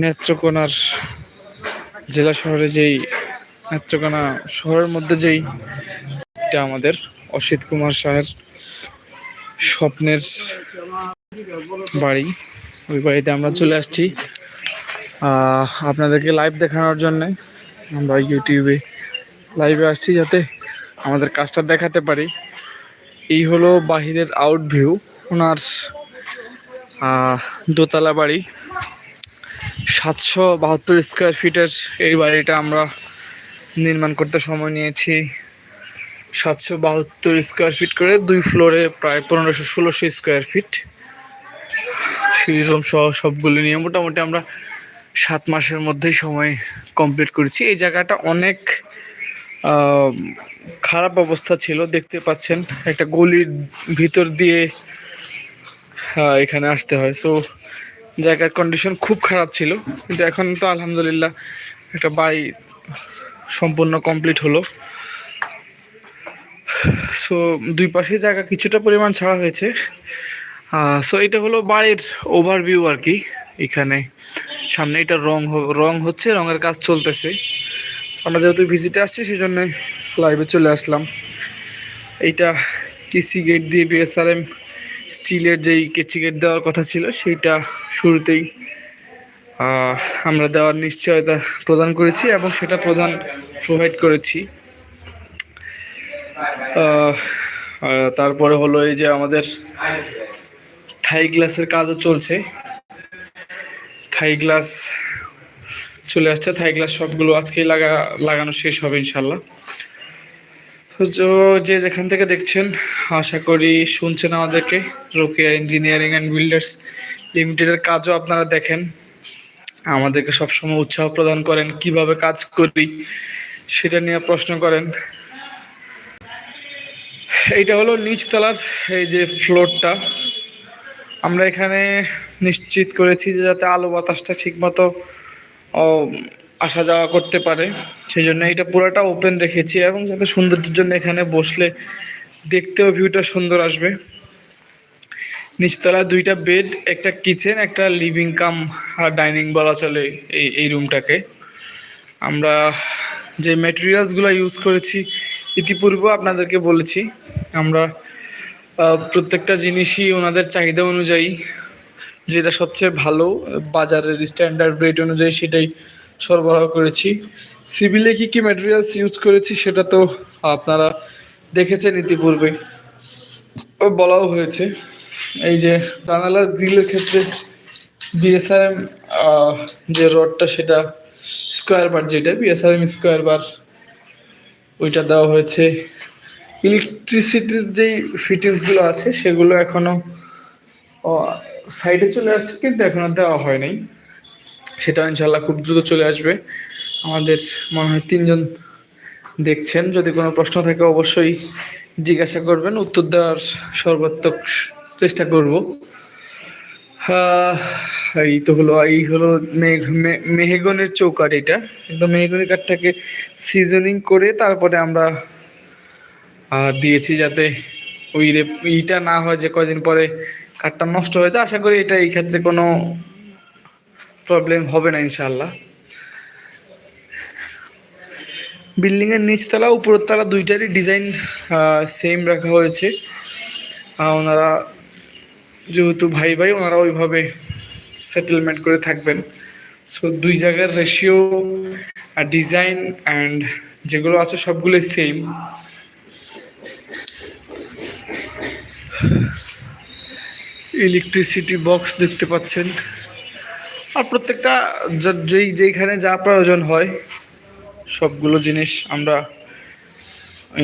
নেত্রকোনার জেলা শহরে যেই নেত্রকোনা শহরের মধ্যে যেই এটা আমাদের অসিত কুমার শাহের স্বপ্নের বাড়ি, ওই বাড়িতে আমরা চলে আসছি। আপনাদেরকে লাইভ দেখানোর জন্যে আমরা ইউটিউবে লাইভে আসছি যাতে আমাদের কাজটা দেখাতে পারি। এই হলো বাহিরের আউট ভিউ ওনার দোতলা বাড়ি। সাতশো বাহাত্তর স্কোয়ার ফিটের এই বাড়িটা আমরা নির্মাণ করতে সময় নিয়েছি। সাতশো বাহাত্তর স্কোয়ার ফিট করে দুই ফ্লোরে প্রায় পনেরোশো ষোলোশো স্কোয়ার ফিট সেরকম সহ সবগুলো নিয়ে মোটামুটি আমরা সাত মাসের মধ্যেই সময় কমপ্লিট করেছি। এই জায়গাটা অনেক খারাপ অবস্থা ছিল, দেখতে পাচ্ছেন। একটা গলির ভিতর দিয়ে এখানে আসতে হয়। সো জায়গার কন্ডিশন খুব খারাপ ছিল। কিন্তু এখন তো আলহামদুলিল্লাহ একটা বাড়ি সম্পূর্ণ কমপ্লিট হলো। সো দুই পাশে জায়গা কিছুটা পরিমাণ ছাড়া হয়েছে। সো এটা হলো বাড়ির ওভারভিউ আর কি। এখানে সামনে এটা রং রং হচ্ছে, রঙের কাজ চলতেছে। আমরা যেহেতু ভিজিটে আসছি সেই জন্য লাইভে চলে আসলাম। এইটা কেসি গেট দিয়ে বিএসআরএম স্টিলের যেই কেচি গেট দেওয়ার কথা ছিল, সেইটা শুরুতেই আমরা দেওয়ার নিশ্চয়তা প্রদান করেছি এবং সেটা প্রদান প্রোভাইড করেছি। তারপরে হলো এই যে আমাদের থাই গ্লাসের কাজও চলছে। থাই গ্লাস চলে আসছে থাই গ্লাস সবগুলো আজকেই লাগা, লাগানো শেষ হবে ইনশাল্লাহ যো- যেখান থেকে দেখছেন, আশা করি শুনছেন আমাদেরকে। রোকেয়া ইঞ্জিনিয়ারিং অ্যান্ড বিল্ডার্স লিমিটেডের কাজও আপনারা দেখেন। আমাদেরকে সবসময় উৎসাহ প্রদান করেন, কীভাবে কাজ করি সেটা নিয়ে প্রশ্ন করেন। এইটা হলো নিচতলার এই যে ফ্লোরটা। আমরা এখানে নিশ্চিত করেছি যে যাতে আলো বাতাসটা ঠিকমতো আসা যাওয়া করতে পারে। সেই জন্য এটা পুরোটা ওপেন রেখেছি এবং যাতে সৌন্দর্যের জন্য এখানে বসলে দেখতেও ভিউটা সুন্দর আসবে। নিচতলা দুইটা বেড একটা কিচেন একটা লিভিং কাম আর ডাইনিং বলা চলে এই এই রুমটাকে আমরা যে ম্যাটেরিয়ালসগুলো ইউজ করেছি ইতিপূর্বে আপনাদেরকে বলেছি, আমরা প্রত্যেকটা জিনিসই ওনাদের চাহিদা অনুযায়ী, যেটা সবচেয়ে ভালো, বাজারের স্ট্যান্ডার্ড রেট অনুযায়ী সেটাই সরবরাহ করেছি। সিভিলে কী কী ম্যাটেরিয়ালস ইউজ করেছি সেটা তো আপনারা দেখেছেন ইতিপূর্বে। বলাও হয়েছে। এই যে জানালার গ্রিলের ক্ষেত্রে বিএসআরএম যে রডটা সেটা স্কোয়ার বার যেটা বিএসআরএম স্কোয়ার বার ওইটা দেওয়া হয়েছে। ইলেকট্রিসিটির যেই ফিটিংসগুলো আছে সেগুলো এখনও সাইডে চলে আসছে কিন্তু এখনও দেওয়া হয়নি সেটা ইনশাল্লাহ খুব দ্রুত চলে আসবে। আমাদের মনে হয় তিনজন দেখছেন। যদি কোনো প্রশ্ন থাকে অবশ্যই জিজ্ঞাসা করবেন। উত্তর দেওয়ার সর্বাত্মক চেষ্টা করব। এই তো হলো, এই হলো মেঘ মেহগনের চৌকাট এটা। একদম মেহগনি কাঠটাকে সিজনিং করে তারপরে আমরা দিয়েছি যাতে ওই রে, ইটা না হয় যে কয়দিন পরে কাঠটা নষ্ট হয়ে যায়। আশা করি এটা এই ক্ষেত্রে কোনো প্রবলেম হবে না ইনশাল্লাহ বিল্ডিংয়ের নিচতলা উপরের তলা দুইটারই ডিজাইন সেম রাখা হয়েছে। ওনারা যেহেতু ভাই ভাই, ওনারা ওইভাবে সেটেলমেন্ট করে থাকবেন। সো দুই জায়গার রেশিও ডিজাইন অ্যান্ড যেগুলো আছে সবগুলোই সেম ইলেকট্রিসিটি বক্স দেখতে পাচ্ছেন। আর প্রত্যেকটা যেই যেইখানে যা প্রয়োজন হয়, সবগুলো জিনিস আমরা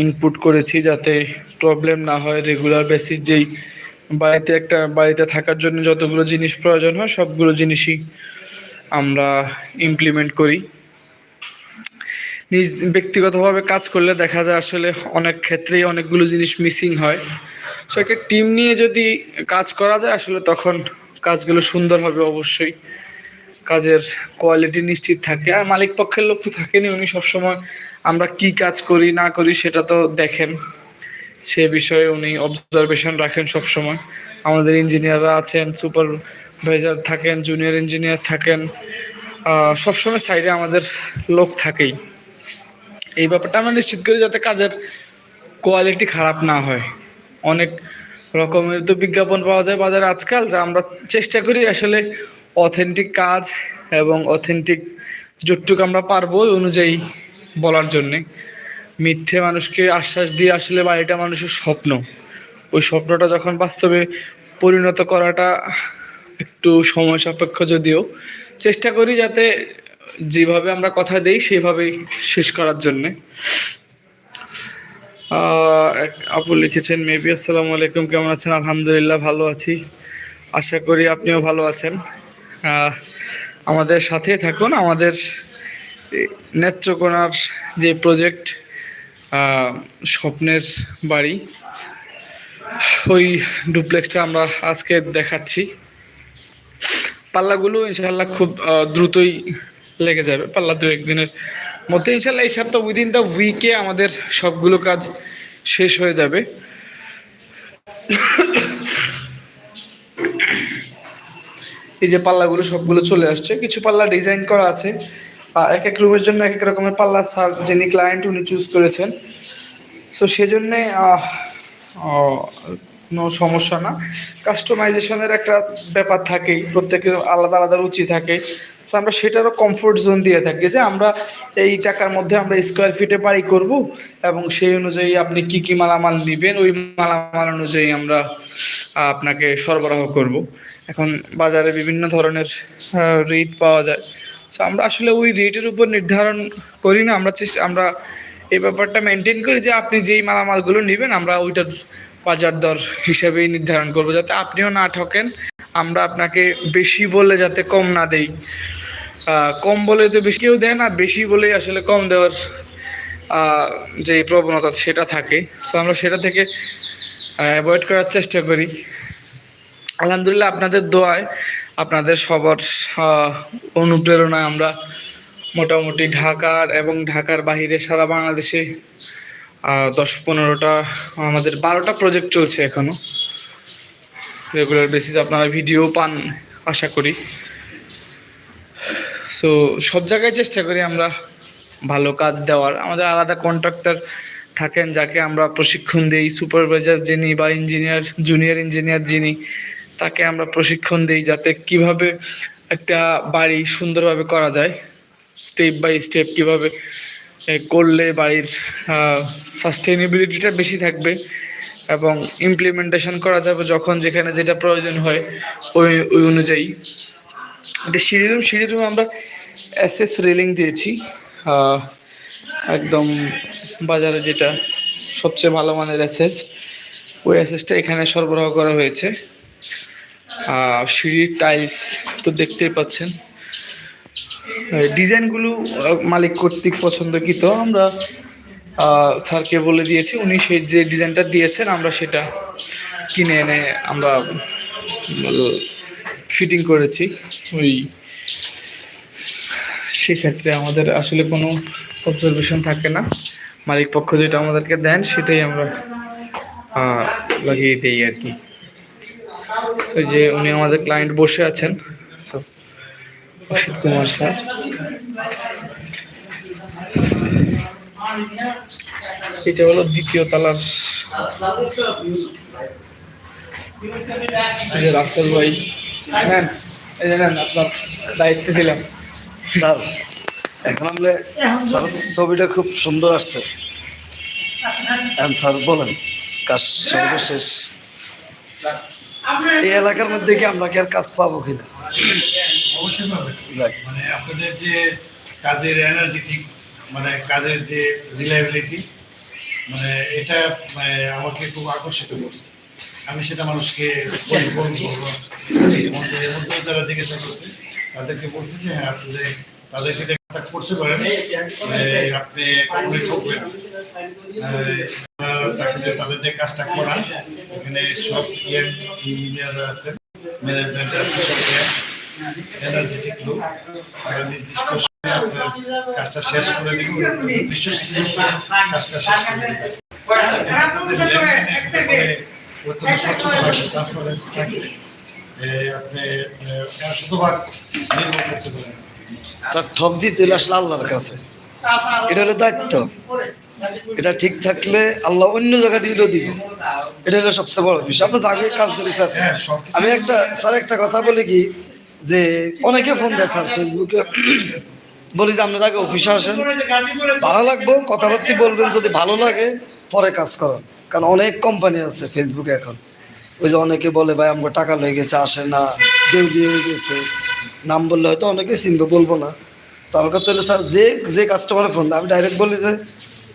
ইনপুট করেছি যাতে প্রবলেম না হয় রেগুলার বেসিস যেই বাড়িতে একটা, বাড়িতে থাকার জন্য যতগুলো জিনিস প্রয়োজন হয়, সবগুলো জিনিসই আমরা ইমপ্লিমেন্ট করি। নিজ ব্যক্তিগতভাবে কাজ করলে দেখা যায় আসলে অনেক ক্ষেত্রেই অনেকগুলো জিনিস মিসিং হয়। সো একটা টিম নিয়ে যদি কাজ করা যায় আসলে তখন কাজগুলো সুন্দর হবে অবশ্যই কাজের কোয়ালিটি নিশ্চিত থাকে। আর মালিক পক্ষের লোক তো থাকেনি উনি সবসময় আমরা কি কাজ করি, না করি সেটা তো দেখেন। সে বিষয়ে উনি অবজারভেশন রাখেন সবসময়। আমাদের ইঞ্জিনিয়াররা আছেন সুপারভাইজার থাকেন জুনিয়র ইঞ্জিনিয়ার থাকেন সবসময় সাইডে আমাদের লোক থাকেই। এই ব্যাপারটা আমরা নিশ্চিত করি যাতে কাজের কোয়ালিটি খারাপ না হয়। অনেক রকমের তো বিজ্ঞাপন পাওয়া যায় বাজারে আজকাল, যা আমরা চেষ্টা করি আসলে অথেন্টিক কাজ এবং অথেন্টিক যতটুকু আমরা পারব ওই অনুযায়ী বলার জন্যে। মিথ্যে মানুষকে আশ্বাস দিয়ে আসলে বাড়িটা মানুষের স্বপ্ন। ওই স্বপ্নটা যখন বাস্তবে পরিণত করাটা একটু সময় সাপেক্ষ যদিও, চেষ্টা করি যাতে যেভাবে আমরা কথা দেই সেভাবেই শেষ করার জন্যে। আপু লিখেছেন, মেবি আসসালামু আলাইকুম, কেমন আছেন? আলহামদুলিল্লাহ, ভালো আছি। আশা করি আপনিও ভালো আছেন। আমাদের সাথে থাকুন। আমাদের নেত্রকোনার যে প্রজেক্ট স্বপ্নের বাড়ি, ওই ডুপ্লেক্সটা আমরা আজকে দেখাচ্ছি। পাল্লাগুলো ইনশাল্লাহ খুব দ্রুতই লেগে যাবে, পাল্লা দু একদিনের মধ্যে। ইনশাল্লাহ এই সপ্তাহ উইদিন দ্য উইকে আমাদের সবগুলো কাজ শেষ হয়ে যাবে। এই যে পাল্লাগুলো সবগুলো চলে আসছে। কিছু পাল্লা ডিজাইন করা আছে। এক এক রুমের জন্য এক এক রকমের পাল্লা সার যিনি ক্লায়েন্ট উনি চুজ করেছেন। সো সেজন্যে কোনো সমস্যা না। কাস্টমাইজেশনের একটা ব্যাপার থাকেই প্রত্যেকের আলাদা আলাদা রুচি থাকে। সো আমরা সেটারও কমফোর্ট জোন দিয়ে থাকি যে আমরা এই টাকার মধ্যে আমরা স্কোয়ার ফিটে বাড়ি করব এবং সেই অনুযায়ী আপনি কি কি মালামাল নেবেন, ওই মালামাল অনুযায়ী আমরা আপনাকে সরবরাহ করব। এখন বাজারে বিভিন্ন ধরনের রেট পাওয়া যায়। সো আমরা আসলে ওই রেটের উপর নির্ধারণ করি না। আমরা চেষ্টা, আমরা এই ব্যাপারটা মেনটেন করি যে আপনি যেই মালামালগুলো নেবেন, আমরা ওইটার বাজার দর হিসাবেই নির্ধারণ করব। যাতে আপনিও না ঠকেন, আমরা আপনাকে বেশি বলে যাতে কম না দেই। কম বলে তো বেশি কেউ দেয় না, বেশি বলেই আসলে কম দেওয়ার যে প্রবণতা সেটা থাকে। সো আমরা সেটা থেকে অ্যাভয়েড করার চেষ্টা করি। আলহামদুলিল্লাহ আপনাদের দোয়ায়, আপনাদের সবার অনুপ্রেরণায় আমরা মোটামুটি ঢাকার এবং ঢাকার বাইরে সারা বাংলাদেশে দশ পনেরোটা, আমাদের বারোটা প্রজেক্ট চলছে এখনও রেগুলার বেসিস আপনারা ভিডিও পান, আশা করি। সো সব জায়গায় চেষ্টা করি আমরা ভালো কাজ দেওয়ার। আমাদের আলাদা কন্ট্রাক্টর থাকেন যাকে আমরা প্রশিক্ষণ দিই সুপারভাইজার যিনি বা ইঞ্জিনিয়ার জুনিয়র ইঞ্জিনিয়ার যিনি, তাকে আমরা প্রশিক্ষণ দিই যাতে কীভাবে একটা বাড়ি সুন্দরভাবে করা যায় স্টেপ বাই স্টেপ কীভাবে করলে বাড়ির সাস্টেনেবিলিটিটা বেশি থাকবে এবং ইমপ্লিমেন্টেশন করা যাবে যখন যেখানে যেটা প্রয়োজন হয় ওই ওই অনুযায়ী। এটা সিঁড়ি রুম সিঁড়ি রুমে আমরা এসএস রেলিং দিয়েছি। একদম বাজারে যেটা সবচেয়ে ভালো মানের এসএস ওই এসএসটা এখানে সরবরাহ করা হয়েছে। সিঁড়ির টাইলস তো দেখতেই পাচ্ছেন। ডিজাইনগুলো মালিক কর্তৃক পছন্দকৃত। আমরা স্যারকে বলে দিয়েছি, উনি সেই যে ডিজাইনটা দিয়েছেন, আমরা সেটা কিনে এনে আমরা ফিটিং করেছি। ওই সেক্ষেত্রে আমাদের আসলে কোনো অবজারভেশন থাকে না। মালিক পক্ষ যেটা আমাদেরকে দেন, সেটাই আমরা লাগিয়ে দিই আর কি। ওই যে উনি আমাদের ক্লায়েন্ট বসে আছেন সো অসিত কুমার স্যার। এটা হলো দ্বিতীয় তালার যে ভাই। নেন এই নেন আপনার দায়িত্ব দিলাম। স্যার এখন আমরা স্যার ছবিটা খুব সুন্দর আসছে। এখন স্যার বলেন কাজ সর্বশেষ এই এলাকার মধ্যে কি আমরা কি আর কাজ পাবো কিনা? অবশ্যই পাবেন দেখ। মানে আপনাদের যে কাজের এনার্জেটিক মানে কাজের যে রিলায়েবিলিটি মানে এটা মানে আমাকে খুব আকর্ষিত করছে। আমি সেটা মানুষকে মধ্যে যারা জিজ্ঞাসা করছে তাদেরকে বলছি যে হ্যাঁ আপনি যে তাদেরকে যে কাজটা করতে পারেন আপনি কখনোই ঠকবেন তাকে তাদের যে কাজটা করান এখানে সব ইয়ার ইঞ্জিনিয়ার আছেন ম্যানেজমেন্ট আছে সব এনার্জেটিক লোক। তারা নির্দিষ্ট সময়ে আপনার কাজটা শেষ করে দিবে নির্দিষ্ট কাজটা শেষ করে অত্যন্ত স্বচ্ছতা থাকবে ট্রান্সপারেন্সি থাকবে আপনি শতভাগ নির্ভর করতে পারেন। স্যার ঠক জিতে হলে আসলে আল্লাহর কাছে। এটা হলো দায়িত্ব। এটা ঠিক থাকলে আল্লাহ অন্য জায়গা দিলেও দিব। এটা হলো সবচেয়ে বড় বিষয়। আমরা আগে কাজ করি স্যার। হ্যাঁ আমি একটা স্যার একটা কথা বলি কি যে অনেকে ফোন দেয় স্যার ফেসবুকে। বলি যে আপনার আগে অফিসে আসেন। ভালো লাগবো কথাবার্তা বলবেন যদি ভালো লাগে। পরে কাজ করেন। কারণ অনেক কোম্পানি আছে ফেসবুকে এখন। ওই যে অনেকে বলে, ভাই, আমাকে টাকা লয়ে গেছে, আসে না দেউলি হয়ে গেছে। নাম বললে হয়তো অনেকে চিনবে, বলব না। তো আমার কথা হলে, স্যার, যে যে কাস্টমারের ফোন আমি ডাইরেক্ট বলি যে,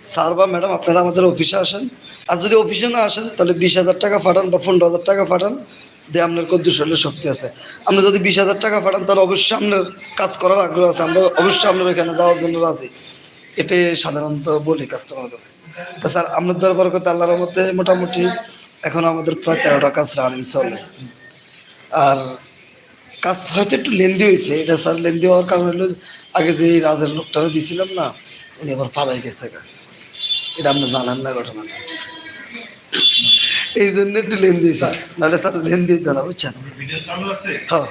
স্যার বা ম্যাডাম আপনারা আমাদের অফিসে আসেন। আর যদি অফিসে না আসেন, তাহলে বিশ হাজার টাকা পাঠান বা পনেরো হাজার টাকা পাঠান। দিয়ে আপনার কদ্দু শরীরে শক্তি আছে। আপনি যদি বিশ হাজার টাকা পাঠান, তাহলে অবশ্যই আপনার কাজ করার আগ্রহ আছে। আমরা অবশ্যই আপনার ওইখানে যাওয়ার জন্য রাজি। এটাই সাধারণত বলি কাস্টমারদের তো স্যার আপনার দরবার করতে আল্লাহর মধ্যে মোটামুটি এখন আমাদের প্রায় তেরোটা কাজ রানিং চলে। আর কাজ হয়তো একটু লেন্দি হয়েছে এটা স্যার লেন্দি হওয়ার কারণ হলো আগে যে রাজের লোকটারে দিয়েছিলাম না উনি আবার পালাই গেছে এটা আপনি জানান না ঘটনাটা। এই জন্য একটু লেন্দি স্যার নাহলে স্যার লেন্দি হইতো না বুঝছেন? হ্যাঁ।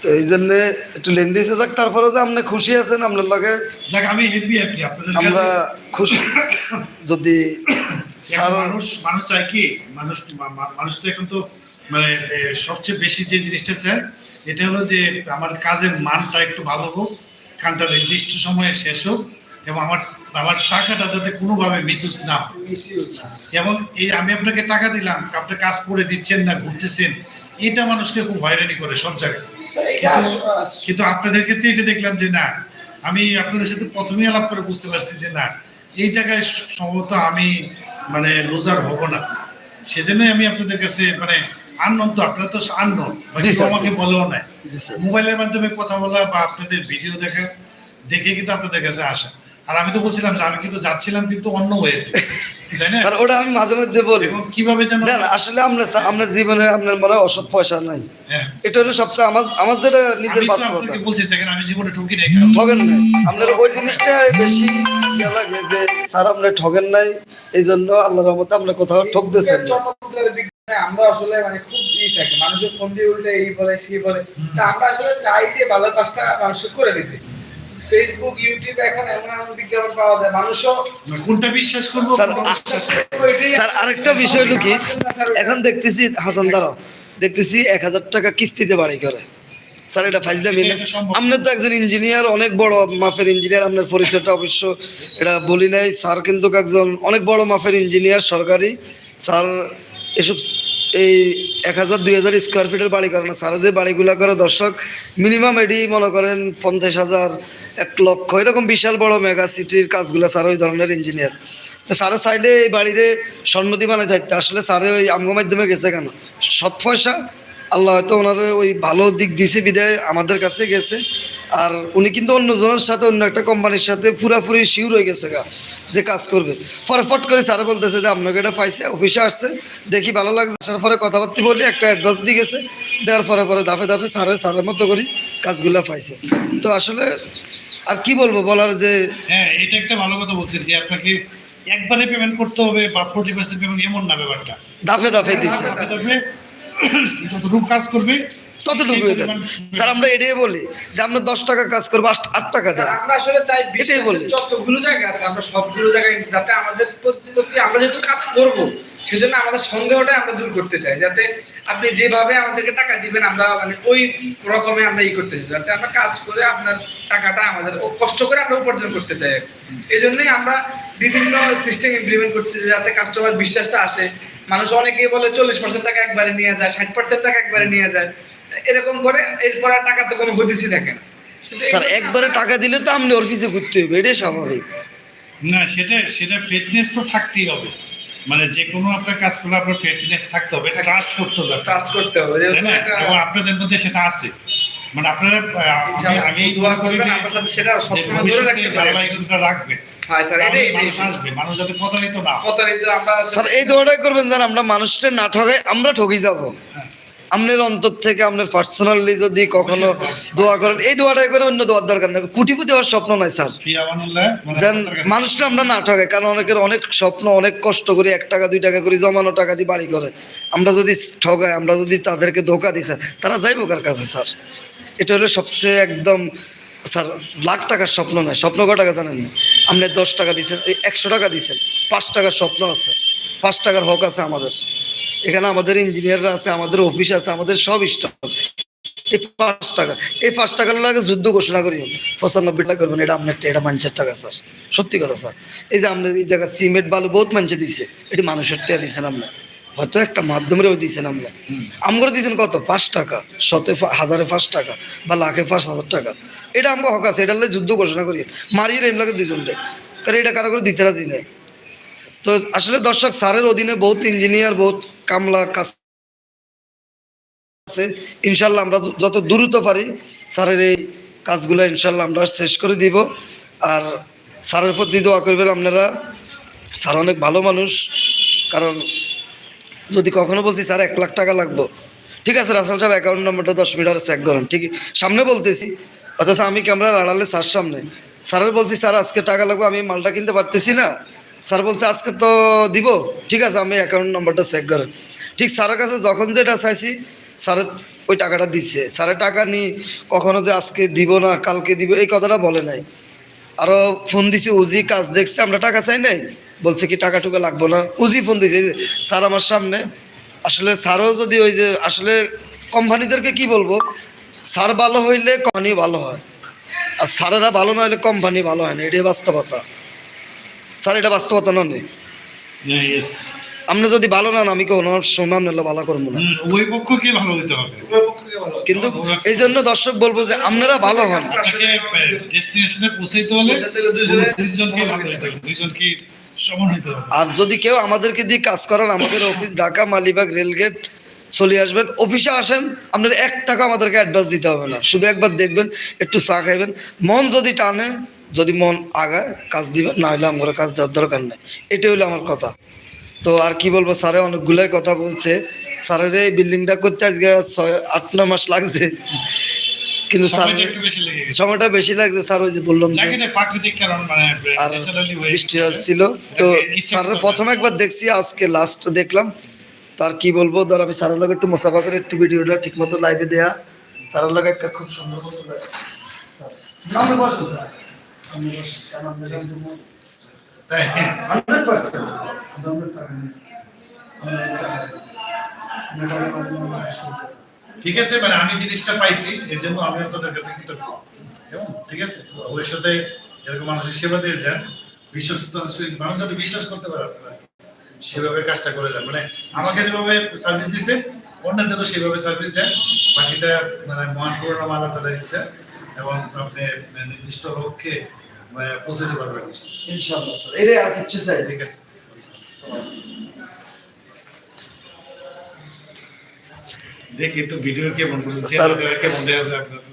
তো এই জন্য একটু লেন্দি হয়েছে যাক তারপরে যে আপনি খুশি আছেন আপনার লগে যাক আমি হেভি আর কি আপনাদের আমরা খুশি। যদি মানুষ মানুষ চায় কি? মানুষ মানুষ তো এখন তো মানে সবচেয়ে বেশি যে জিনিসটা চায় এটা হলো যে আমার কাজের মানটা একটু ভালো হোক কাজটা নির্দিষ্ট সময়ে শেষ হোক এবং আমার আমার টাকাটা যাতে কোনোভাবে মিসইউজ না হয়। এবং এই আমি আপনাকে টাকা দিলাম আপনি কাজ করে দিচ্ছেন না ঘুরতেছেন এটা মানুষকে খুব হয়রানি করে সব জায়গায়। কিন্তু কিন্তু আপনাদের ক্ষেত্রে এটা দেখলাম যে না আমি আপনাদের সাথে প্রথমেই আলাপ করে বুঝতে পারছি যে না এই জায়গায় সম্ভবত আমি মানে লুজার হব না। সেজন্যই আমি আপনাদের কাছে মানে আনন্দ তো আপনারা তো আনন্দ আমাকে বলেও নাই। মোবাইলের মাধ্যমে কথা বলা বা আপনাদের ভিডিও দেখা দেখে কিন্তু আপনাদের কাছে আসা। আর আমি তো বলছিলাম যে আমি কিন্তু যাচ্ছিলাম কিন্তু অন্য ওয়েতে তাই না? ওটা আমি মাঝে মধ্যে বলি। কীভাবে আসলে আমরা আপনার জীবনে আপনার মনে অসৎ পয়সা নাই। হ্যাঁ। এটা হলো সবচেয়ে আমার আমার যেটা নিজের বাস্তবতা। বলছি দেখেন আমি জীবনে ঠকি নাই ঠগেন নাই। আপনার ওই জিনিসটা বেশি ইয়ে লাগে যে স্যার আপনি ঠগেন নাই এই জন্য আল্লাহ রহমতে আপনি কোথাও ঠকতেছেন না। আমরা আসলে মানে খুব ই থাকে। মানুষের ফোন দিয়ে উল্টে এই বলে সেই বলে। তা আমরা আসলে চাই যে ভালো কাজটা মানুষকে করে দিতে। ফেসবুক ইউটিউব এখন এমন এমন বিজ্ঞাপন পাওয়া যায়। মানুষও কোনটা বিশ্বাস করব স্যার, আরেকটা বিষয়। হলো কি এখন দেখতেছি হাসান দাঁড়াও। দেখতেছি এক হাজার টাকা কিস্তিতে বাড়ি করে। স্যার এটা ফাইজলামি না? আপনার তো একজন ইঞ্জিনিয়ার অনেক বড় মাফের ইঞ্জিনিয়ার আপনার পরিচয়টা অবশ্য এটা বলি নাই। স্যার কিন্তু একজন অনেক বড় মাফের ইঞ্জিনিয়ার সরকারি। স্যার এসব এই এক হাজার, দুই হাজার স্কোয়ার ফিটের বাড়ি করে না স্যার যে বাড়িগুলো করে দর্শক মিনিমাম এডি মনে করেন পঞ্চাশ হাজার, এক লক্ষ, এরকম বিশাল বড় মেগা সিটির কাজগুলো স্যার ওই ধরনের ইঞ্জিনিয়ার তো স্যারে চাইলে এই বাড়িরে স্বর্ণদি বানাই থাকতে। আসলে স্যারে ওই আমগো মাধ্যমে গেছে কেন? সৎ পয়সা, আল্লাহ হয়তো ওনার ওই ভালো দিক দিছে, বিদায় আমাদের কাছে গেছে। আর উনি কিন্তু অন্যজনের সাথে অন্য একটা কোম্পানির সাথে পুরাপুরি শিওর হয়ে গেছে গা যে কাজ করবে। পরে ফট করে স্যারে বলতেছে যে আপনাকে এটা পাইছে অফিসে আসছে দেখি ভালো লাগছে। আসার পরে কথাবার্তা বলি একটা অ্যাডভান্স দিয়ে গেছে। দেওয়ার পরে পরে দাফে দাফে স্যারে স্যারের মতো করি কাজগুলো পাইছে। তো আসলে আর কি বলব বলার যে হ্যাঁ এটা একটা ভালো কথা বলছেন যে আপনাকে একবারে পেমেন্ট করতে হবে বা ফোর্টি পার্সেন্ট পেমেন্ট এমন না ব্যাপারটা। দাফে দাফে দিচ্ছে ধাপে ধাপে যতটুকু কাজ করবে ততটুকু সেই দেন স্যার আমরা এটাই বলি যে আমরা দশ টাকা কাজ করব আট টাকা দেন। আমরা আসলে চাই এটাই। যতগুলো জায়গা আছে আমরা সবগুলো জায়গায় যাতে আমাদের প্রতি প্রতি আমরা যেহেতু কাজ করব সেজন্য আমাদের সন্দেহটা আমরা দূর করতে চাই। যাতে আপনি যেভাবে আমাদেরকে টাকা দিবেন আমরা মানে ওই রকমে আমরা ই করতে চাই। যাতে আমরা কাজ করে আপনার টাকাটা আমাদের কষ্ট করে আমরা উপার্জন করতে চাই। এই জন্যই আমরা বিভিন্ন সিস্টেম ইমপ্লিমেন্ট করছি যাতে কাস্টমার বিশ্বাসটা আসে। মানুষ অনেকেই বলে চল্লিশ পার্সেন্ট টাকা একবারে নিয়ে যায় ষাট পার্সেন্ট টাকা একবারে নিয়ে যায়। এরকম করে এরপর আর টাকা তো কোনো হদিসই থাকে না স্যার একবারে টাকা দিলে তো আপনি ওর পিছু ঘুরতে হবে এটাই স্বাভাবিক। না সেটা সেটা ফিটনেস তো থাকতেই হবে। মানে যে কোনো আপনার কাজ করলে আপনার ফিটনেস থাকতে হবে ট্রাস্ট করতে হবে ট্রাস্ট করতে হবে তাই না? এবং আপনাদের মধ্যে সেটা আছে। মানে আপনারা আমি দোয়া করি যে আপনার সাথে সেটা সবসময় ধরে রাখতে পারি। ধারাবাহিকতা রাখবেন হ্যাঁ স্যার তাহলে এটাই মানুষ আসবে মানুষ যাতে প্রতারিত না হয়। প্রতারিত আমরা স্যার এই দোয়াটাই করবেন স্যার আমরা মানুষটা না ঠগাই আমরা ঠকি যাব। আপনার অন্তর থেকে আপনার পার্সোনালি যদি কখনো দোয়া করেন, এই দোয়াটাই করে অন্য দোয়ার দরকার নেই। কুটিপুটি হওয়ার স্বপ্ন নাই, স্যার। যেন মানুষটা আমরা না ঠকাই কারণ অনেকের অনেক স্বপ্ন, অনেক কষ্ট করে এক টাকা, দুই টাকা করে জমানো টাকা দিয়ে বাড়ি করে। আমরা যদি ঠকাই আমরা যদি তাদেরকে ধোকা দিই, স্যার, তারা যাইব কার কাছে, স্যার? এটা হলো সবচেয়ে একদম, স্যার, লাখ টাকার স্বপ্ন নয় স্বপ্ন ক টাকা জানেন? না আপনি দশ টাকা দিয়েছেন একশো টাকা দিয়েছেন। পাঁচ টাকার স্বপ্ন আছে। পাঁচ টাকার হক আছে আমাদের। এখানে আমাদের ইঞ্জিনিয়াররা আছে আমাদের অফিস আছে আমাদের সব স্টাফ। এই পাঁচ টাকা এই পাঁচ টাকার লাগে যুদ্ধ ঘোষণা করি। পঁচানব্বই টাকা করবেন এটা আপনার এটা মানুষের টাকা স্যার। সত্যি কথা স্যার। এই যে আপনার এই জায়গায় সিমেন্ট বালু বহুত মানুষে দিছে এটি মানুষের টাকা দিয়েছেন আপনার হয়তো একটা মাধ্যমেও দিয়েছেন আপনার আমগরে দিয়েছেন কত? পাঁচ টাকা শতে হাজারে পাঁচ টাকা বা লাখে পাঁচ হাজার টাকা। এটা আমরা হক আছে লাগে যুদ্ধ ঘোষণা করি। মারিয়ে এম লাগে দুজনটা কারণ এটা কারও করে দিতে রাজি নেই। তো আসলে দর্শক, স্যারের অধীনে বহুত ইঞ্জিনিয়ার বহুত কামলা কাজ আছে। ইনশাল্লাহ আমরা যত দ্রুত পারি স্যারের এই কাজগুলো ইনশাল্লাহ আমরা শেষ করে দিব। আর স্যারের প্রতি দোয়া করবেন আপনারা। স্যার অনেক ভালো মানুষ। কারণ যদি কখনো বলছি, স্যার, এক লাখ টাকা লাগবো। ঠিক আছে, রাসেল সাহেব অ্যাকাউন্ট নম্বরটা দশ মিনিট আর চেক করেন। ঠিক, সামনে বলতেছি। অথচ আমি ক্যামেরা আড়ালে স্যার সামনে। স্যারের বলছি, স্যার, আজকে টাকা লাগবে, আমি মালটা কিনতে পারতেছি না। স্যার বলছে, আজকে তো দিব। ঠিক আছে, আমি অ্যাকাউন্ট নম্বরটা চেক করেন ঠিক স্যারের কাছে যখন যেটা চাইছি স্যারের ওই টাকাটা দিচ্ছে স্যারের টাকা নি, কখনো যে আজকে দিব না, কালকে দিব, এই কথাটা বলে নাই। আরও ফোন দিছি, উজি, কাজ দেখছে, আমরা টাকা চাই নাই? বলছে কি টাকা টুকা লাগবো না। উজি ফোন দিছে স্যার আমার সামনে, আসলে স্যারও যদি ওই যে, আসলে কোম্পানিদেরকে কি বলব, স্যার ভালো হইলে কোম্পানি ভালো হয়, আর স্যারেরা ভালো না হলে কোম্পানি ভালো হয় না। এটাই বাস্তবতা। স্যার এটা বাস্তবতা নয় হ্যাঁ. আপনি যদি ভালো না আমি কোনো সময় নিলে ভালো করব না। পক্ষকে ভালো দিতে হবে। কিন্তু এই জন্য দর্শক বলব যে আপনারা ভালো হন। আপনাকে ডেস্টিনেশনে পৌঁছাইতে হলে পৌঁছাতে হলে দুজনে- দুইজনকে ভালো হইতে হবে দুইজনকে সমান হইতে হবে। আর যদি কেউ আমাদেরকে দিয়ে কাজ করান আমাদের অফিস ঢাকা মালিবাগ রেলগেট চলে আসবেন অফিসে আসেন আপনার এক টাকা আমাদেরকে অ্যাডভান্স দিতে হবে না। শুধু একবার দেখবেন একটু চা খাইবেন। মন যদি টানে যদি মন আগায় কাজ দিবেন না হলে আমার কাজ দেওয়ার দরকার নেই। এটাই হলো আমার কথা। তো আর কি বলব স্যারে অনেকগুলোই কথা বলছে। স্যারের এই বিল্ডিংটা করতে আজকে ছয় আট নয় মাস লাগছে। কিন্তু স্যার সময়টা বেশি লাগছে স্যার ওই যে বললাম মানে আর বৃষ্টি। আসছিল। তো স্যারের প্রথম একবার দেখছি আজকে লাস্ট দেখলাম। তার কি বলব ধর আমি স্যারের লগে একটু মোসাফা করে একটু ভিডিওটা ঠিক মতো লাইভে দেয়া। স্যারের লগে একটা খুব সুন্দর মতো লাগে। স্যার, আপনি বসুন স্যার। আপনি বসুন, কারণ আপনার কাছে mo- তাই 100% আমরা আপনার টাকা নিয়েছি। আমরা আপনার টাকা নিয়েছি। আমরা টাকা মাধ্যমে আমরা কাজ করব। ঠিক আছে মানে আমি জিনিসটা পাইছি এর জন্য আমি আপনাদের কাছে কৃতজ্ঞ ঠিক আছে ভবিষ্যতে এরকম মানুষের সেবা দিয়ে যান বিশ্বস্ততার সহিত মানুষ যাতে বিশ্বাস করতে পারে আপনারা সেভাবে কাজটা করে যান মানে আমাকে যেভাবে সার্ভিস দিছে অন্যদেরও সেভাবে সার্ভিস দেন বাকিটা মানে মহান করোনা আল্লাহ তাদের ইচ্ছা এবং আপনি নির্দিষ্ট লক্ষ্যে মানে পৌঁছাতে পারবেন ইনশাআল্লাহ। স্যার। এটাই আর কিচ্ছু চাই। ঠিক আছে। দেখি একটু ভিডিও কেমন কেমন দেখা যায় আপনার তো